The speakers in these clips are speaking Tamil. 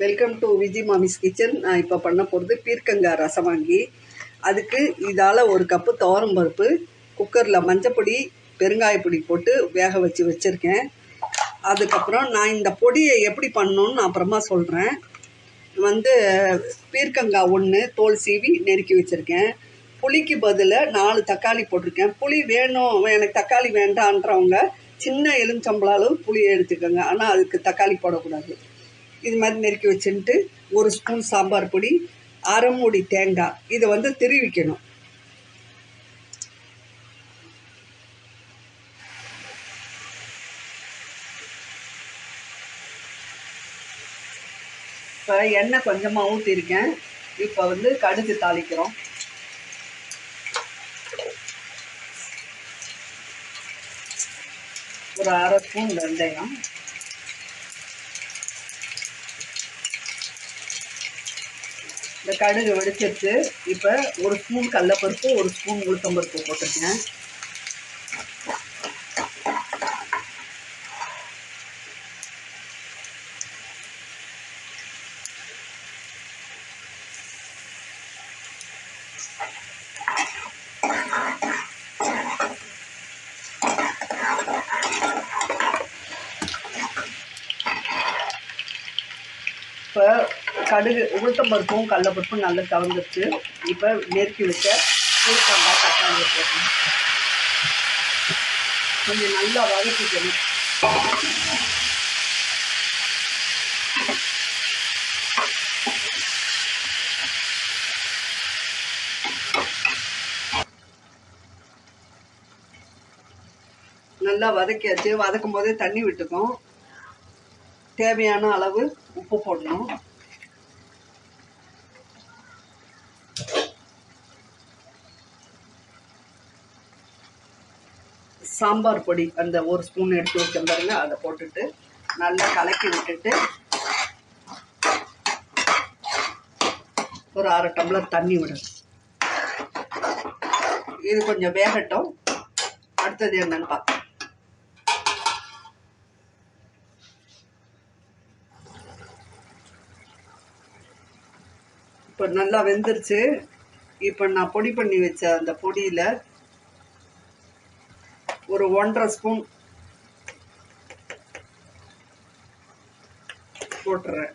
Welcome to Viji mommy's kitchen நான் இப்போ பண்ண போகிறது பீர்க்கங்காய் ரசம் வாங்கி. அதுக்கு இதால் ஒரு கப்பு துவரம் பருப்பு குக்கரில் மஞ்சப்பொடி பெருங்காயப்பொடி போட்டு வேக வச்சு வச்சுருக்கேன். அதுக்கப்புறம் நான் இந்த பொடியை எப்படி பண்ணணும்னு அப்புறமா சொல்கிறேன் வந்து பீர்க்கங்காய் ஒன்று தோல் சீவி நெருக்கி வச்சுருக்கேன். புளிக்கு பதிலாக நாலு தக்காளி போட்டிருக்கேன். புளி வேணும் எனக்கு தக்காளி வேண்டான்றவங்க சின்ன எலுமிச்சம்பள அளவு புளியை எடுத்துக்கோங்க. ஆனால் அதுக்கு தக்காளி போடக்கூடாது. இது மாதிரி நெருக்கி வச்சுட்டு ஒரு ஸ்பூன் சாம்பார் பொடி அரை மூடி தேங்காய். இதை வந்து திருவிக்கணும். இப்போ எண்ணெய் கொஞ்சமாக ஊற்றிருக்கேன். இப்போ வந்து கடுகு தாளிக்கிறோம். ஒரு அரை ஸ்பூன் வெந்தயம். இந்த கடுகு வெடிச்சிருச்சு. இப்போ ஒரு ஸ்பூன் கடலப்பருப்பு ஒரு ஸ்பூன் உளுத்தம்பருப்பு போட்டிருக்கேன். இப்போ கடுகு உளுத்தம்பருப்பும் கடலப்பருப்பும் நல்லா கலந்துருச்சு இப்போ நெருக்கி வச்ச ஊறுக்காய் தக்காளி போடணும் கொஞ்சம் நல்லா வதக்கிக்கணும். நல்லா வதக்கியாச்சு. வதக்கும் போதே தண்ணி விட்டுக்கும். தேவையான அளவு உப்பு போடணும். சாம்பார் பொடி அந்த ஒரு ஸ்பூன் எடுத்து வச்சேன் பாருங்க அதை போட்டுட்டு நல்லா கலக்கி விட்டுட்டு ஒரு அரை டம்ளர் தண்ணி விடணும் இது கொஞ்சம் வேகட்டும். அடுத்தது என்னன்னு பார்க்கலாம். இப்போ நல்லா வெந்துருச்சு. இப்போ நான் பொடி பண்ணி வச்ச அந்த பொடியில் ஒரு ஒன்றரை ஸ்பூன் போட்டுறேன்.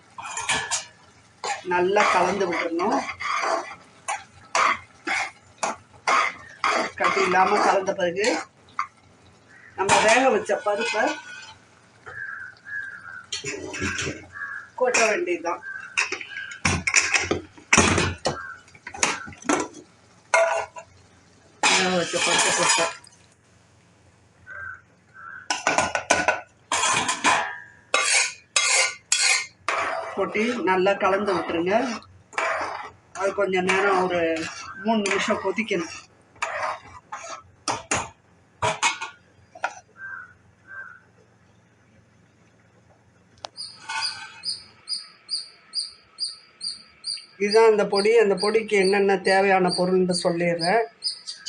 நல்லா கலந்து விட்டுறணும். கட்டி இல்லாமல் கலந்த பிறகு நம்ம வேக வச்ச பருப்பை கொட்ட வேண்டியதுதான். வேக வச்ச பருப்பை கொட்டை கொட்டி நல்லா கலந்து விட்டுருங்க. அது கொஞ்சம் நேரம் ஒரு மூணு நிமிஷம் கொதிக்கணும். இதுதான் அந்த பொடி. அந்த பொடிக்கு என்னென்ன தேவையான பொருள்னு சொல்லிடுறேன்.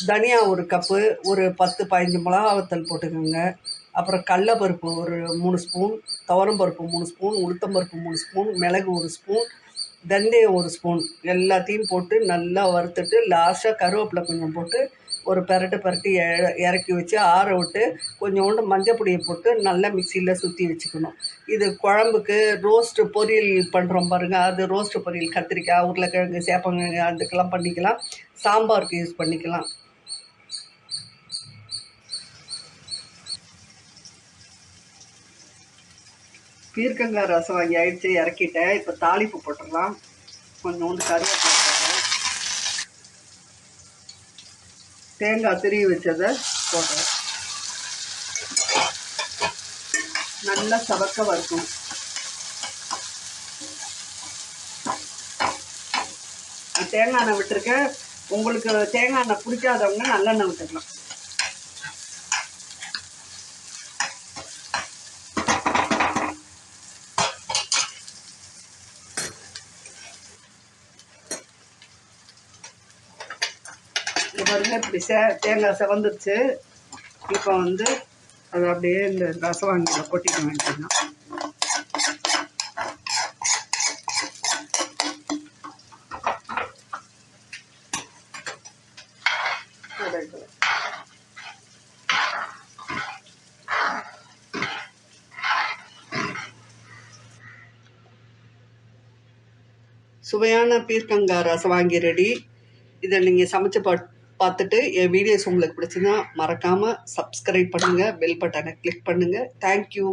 தனியா ஒரு கப்பு ஒரு பத்து பதினஞ்சு மிளகா வத்தல் போட்டுக்கோங்க. அப்புறம் கடலப்பருப்பு ஒரு மூணு ஸ்பூன் துவரம்பருப்பு மூணு ஸ்பூன் உளுத்தம்பருப்பு மூணு ஸ்பூன் மிளகு ஒரு ஸ்பூன் வெந்தயம் ஒரு ஸ்பூன் எல்லாத்தையும் போட்டு நல்லா வறுத்துட்டு லாஸ்ட்டாக கருவேப்பிலை கொஞ்சம் போட்டு ஒரு பெரட்டு பெரட்டி இற- இறக்கி வச்சு ஆற விட்டு கொஞ்சோண்டு மஞ்சள் பொடியை போட்டு நல்லா மிக்சியில் சுற்றி வச்சுக்கணும். இது குழம்புக்கு ரோஸ்ட்டு பொரியல் பண்ணுறோம் பாருங்கள் அது ரோஸ்ட்டு பொரியல் கத்திரிக்காய் உருளைக்கிழங்கு சேப்பங்கிழங்கு அதுக்கெல்லாம் பண்ணிக்கலாம். சாம்பாருக்கு யூஸ் பண்ணிக்கலாம். பீர்க்கங்காய் ரசம் வாங்கி ஆயிடுச்சு இறக்கிட்டேன். இப்போ தாளிப்பு போட்டுடலாம். கொஞ்சோண்டு கருவேப்பிலை தேங்காய் திருவி வச்சதை போடுறேன். நல்லா சவக்க வறுக்கணும். தேங்காய் எண்ணெய் விட்டுருக்கேன். உங்களுக்கு தேங்காய் எண்ணெய் பிடிக்காதவங்க நல்லெண்ணெய் விட்டுக்கலாம். இப்போ பாருங்கள் இப்படி சே தேங்காய் செவந்துருச்சு. இப்போ வந்து அது அப்படியே இந்த ரசம் வாங்கியில் கொட்டிக்க வேண்டியதுதான் சுவையான பீர்க்கங்காய் ரசம் வாங்கி ரெடி. இதை நீங்கள் சமைச்சு பட் பார்த்துட்டு என் வீடியோஸ் உங்களுக்கு பிடிச்சிருந்தா மறக்காமல் சப்ஸ்கிரைப் பண்ணுங்கள் பெல் பட்டனை கிளிக் பண்ணுங்கள் தேங்க்யூ